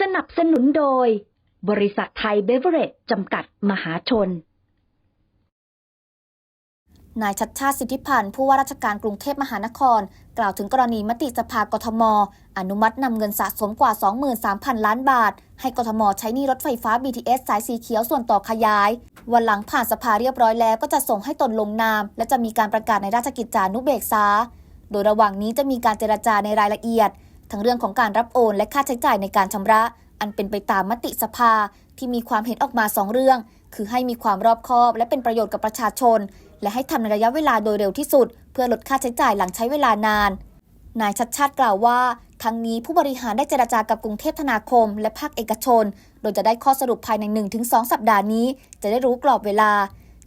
สนับสนุนโดย บริษัทไทยเบเวอเรจจำกัดมหาชน นายชัดชาติสิทธิพันธ์ผู้ว่าราชการกรุงเทพมหานคร กล่าวถึงกรณีมติสภากทม อนุมัตินำเงินสะสมกว่า 23,000 ล้านบาท ให้กทมใช้นี้รถไฟฟ้า BTS สายสีเขียวส่วนต่อขยาย วันหลังผ่านสภาเรียบร้อยแล้วก็จะส่งให้ตนลงนาม และจะมีการประกาศในราชกิจจานุเบกษาโดยระหว่างนี้จะมีการเจรจาในรายละเอียด ทั้งเรื่องของการรับโอนและค่าใช้จ่ายในการชำระ อันเป็นไปตามมติสภาที่มีความเห็นออกมาสองเรื่อง คือให้มีความรอบคอบ และเป็นประโยชน์กับประชาชน และให้ทำในระยะเวลาโดยเร็วที่สุด เพื่อลดค่าใช้จ่ายหลังใช้เวลานาน นายชัดชาติกล่าวว่า ทั้งนี้ผู้บริหารได้เจรจากับกรุงเทพธนาคม และภาคเอกชน โดยจะได้ข้อสรุปภายใน 1-2 สัปดาห์นี้ จะได้รู้กรอบเวลา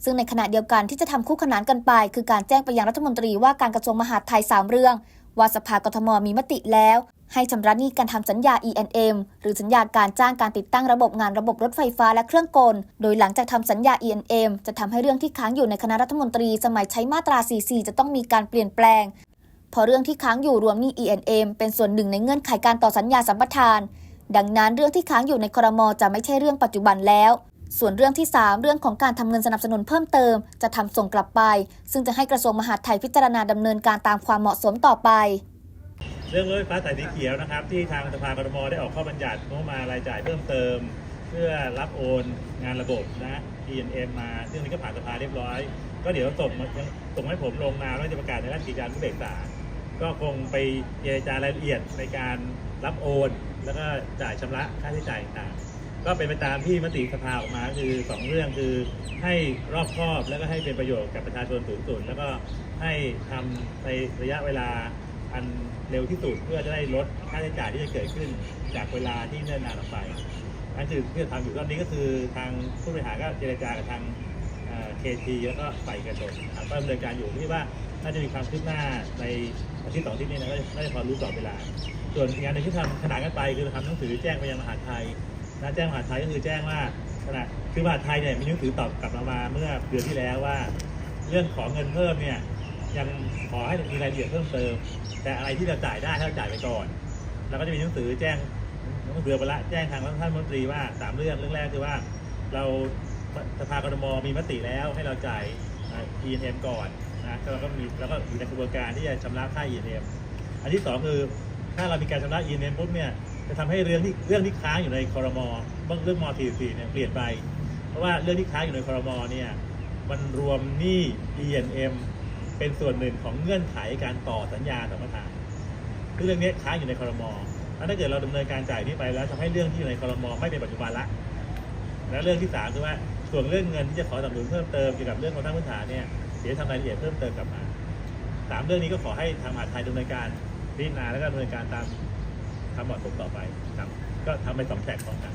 ซึ่งในขณะเดียวกันที่จะทำคู่ขนานกันไป คือการแจ้งไปยังรัฐมนตรีว่าการกระทรวงมหาดไทย 3 เรื่อง ว่าสภากทมมีมติแล้ว ให้ชำระหนี้การทำสัญญา E&M หรือสัญญาการจ้างการติดตั้งระบบงานระบบรถไฟฟ้าและเครื่องกล โดยหลังจากทำสัญญา E&M จะทำให้เรื่องที่ค้างอยู่ในคณะรัฐมนตรีสมัยใช้มาตรา 44 จะต้องมีการเปลี่ยนแปลงเพราะเรื่องที่ค้างอยู่รวมหนี้ E&M เป็นส่วนหนึ่งในเงื่อนไขการต่อสัญญาสัมปทาน ดังนั้นเรื่องที่ค้างอยู่ในครมจะไม่ใช่เรื่องปัจจุบันแล้ว ส่วนเรื่องที่ 3 เรื่องของการทำเงินสนับสนุนเพิ่มเติม จะทำส่งกลับไป ซึ่งจะให้กระทรวงมหาดไทยพิจารณาดำเนินการตามความเหมาะสมต่อไป เรื่องรถไฟฟ้าสายสีเขียวนะครับ ที่ทางสภากรทมได้ออกข้อบัญญัติงบมารายจ่ายเพิ่มเติม เพื่อรับโอนงานระบบนะ E&M มาซึ่งนี้ก็ผ่านสภาเรียบร้อย ก็เดี๋ยวส่งมาส่งให้ผมลงนามแล้วจะประกาศในราชกิจจานุเบกษาก็คงไปเจรจารายละเอียดในการรับโอน แล้วก็จ่ายชำระค่าใช้จ่ายต่าง ก็เป็นไปตามที่มติสภาออกมาคือ 2 เรื่องคือให้รอบคอบแล้วก็ให้เป็นประโยชน์กับประชาชนสูงสุดแล้วก็ให้ทำในระยะเวลาอันเร็วที่สุดเพื่อจะได้ลดค่าใช้จ่ายที่จะเกิดขึ้นจากเวลาที่เนิ่นนานออกไปอันคือที่จะทำอยู่ตอนนี้ก็คือทางผู้บริหารก็เจรจากับทางเคทีแล้วก็ฝ่ายเอกชนครับก็ดำเนินการอยู่ที่ว่าน่าจะมีความคืบหน้าในอาทิตย์สองอาทิตย์นี้นะก็น่าจะพอรู้กรอเวลา ส่วนงานหนึ่งที่ทำขนานกันไปคือทำหนังสือแจ้งไปยังมหาดไทย นะแจ้งมหาดไทยก็คือแจ้งว่าขณะคือมหาดไทยเนี่ยมีหนังสือตอบกลับมามาเมื่อเดือนที่แล้วว่า เรื่องของเงินเพิ่มเนี่ยยังขอให้มีรายละเอียดเพิ่มเติม แต่อะไรที่เราจ่ายได้ให้เราจ่ายไปก่อนแล้วก็จะมีหนังสือแจ้งหนังสือไปละแจ้งทางท่านรัฐมนตรีว่าสามเรื่องเรื่องแรกคือว่า เราสภากรมมีมติแล้วให้เราจ่ายเอ่อ E&M ก่อนนะแล้วก็มีแล้วก็อยู่ในกระบวนการที่จะชำระค่า E&M อันที่สองคือถ้าเรามีการชำระ E&M ปุ๊บเนี่ย จะทำให้เรื่องที่เรื่องที่ค้างอยู่ในคอรมอบางเรื่องม .44 เนี่ยเปลี่ยนไป เพราะว่าเรื่องที่ค้างอยู่ในคอรมอเนี่ยมันรวมหนี้ E&M เป็นส่วนหนึ่งของเงื่อนไขการต่อสัญญาสัมปทานคือเรื่องนี้ค้างอยู่ในคอรมอถ้าเกิดเราดำเนินการจ่ายนี้ไปแล้วทำให้เรื่องที่อยู่ในคอรมอไม่เป็นปัจจุบันละ และเรื่องที่สามคือว่าส่วนเรื่องเงินที่จะขอสนับสนุนเพิ่มเติมเกี่ยวกับเรื่องของตั้งพื้นฐานเนี่ยเดี๋ยวทำรายละเอียดเพิ่มเติมกลับมาสามเรื่องนี้ก็ขอให้ทางมหาดไทยดำเนินการพิจารณาแล้วก็ดำเนินการตาม ความเหมาะสมต่อไปครับก็ทำไปสองแสกสองกัน